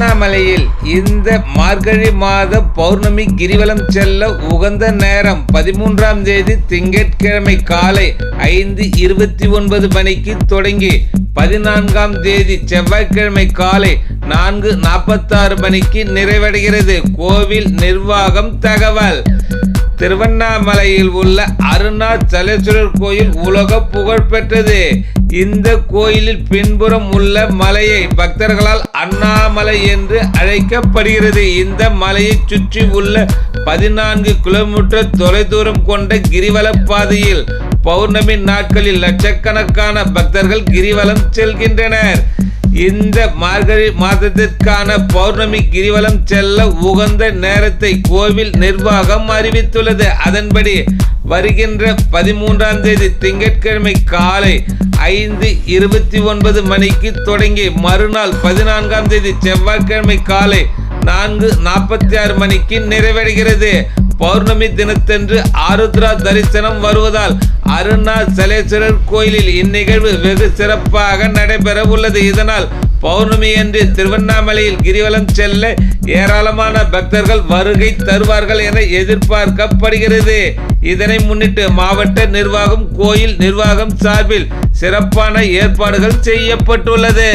திருவண்ணாமலையில் இந்த மார்கழி மாத பௌர்ணமி கிரிவலம் செல்ல உகந்த நேரம். பதிமூன்றாம் தேதி திங்கட்கிழமை காலை ஐந்து இருபத்தி ஒன்பது மணிக்கு தொடங்கி பதினான்காம் தேதி செவ்வாய்க்கிழமை காலை நான்கு நாற்பத்தாறு மணிக்கு நிறைவடைகிறது. கோவில் நிர்வாகம் தகவல். திருவண்ணாமலையில் உள்ள அருணாச்சலேஸ்வரர் கோயில் உலக புகழ் பெற்றது. இந்த கோயிலில் பின்புறம் உள்ள மலையை பக்தர்களால் அண்ணாமலை என்று அழைக்கப்படுகிறது. இந்த மலையை சுற்றி உள்ள பதினான்கு கிலோமீட்டர் தொலைதூரம் கொண்ட கிரிவல பாதையில் பௌர்ணமி நாட்களில் லட்சக்கணக்கான பக்தர்கள் கிரிவலம் செல்கின்றனர். இந்த மார்கழி மாதத்திற்கான பௌர்ணமி கிரிவலம் செல்ல உகந்த நேரத்தை கோவில் நிர்வாகம் அறிவித்துள்ளது. அதன்படி வருகின்ற பதிமூன்றாம் தேதி திங்கட்கிழமை காலை ஐந்து இருபத்தி ஒன்பது மணிக்கு தொடங்கி மறுநாள் பதினான்காம் தேதி செவ்வாய்க்கிழமை காலை நான்கு நாற்பத்தி ஆறு மணிக்கு நிறைவடைகிறது. பௌர்ணமி தினத்தன்று ஆருத்ரா தரிசனம் வருவதால் அருணா சலேஸ்வரர் கோயிலில் இந்நிகழ்வு வெகு சிறப்பாக நடைபெற உள்ளது. இதனால் பௌர்ணமி அன்று திருவண்ணாமலையில் கிரிவலம் செல்ல ஏராளமான பக்தர்கள் வருகை தருவார்கள் என எதிர்பார்க்கப்படுகிறது. இதனை முன்னிட்டு மாவட்ட நிர்வாகம் கோயில் நிர்வாகம் சார்பில் சிறப்பான ஏற்பாடுகள் செய்யப்பட்டுள்ளது.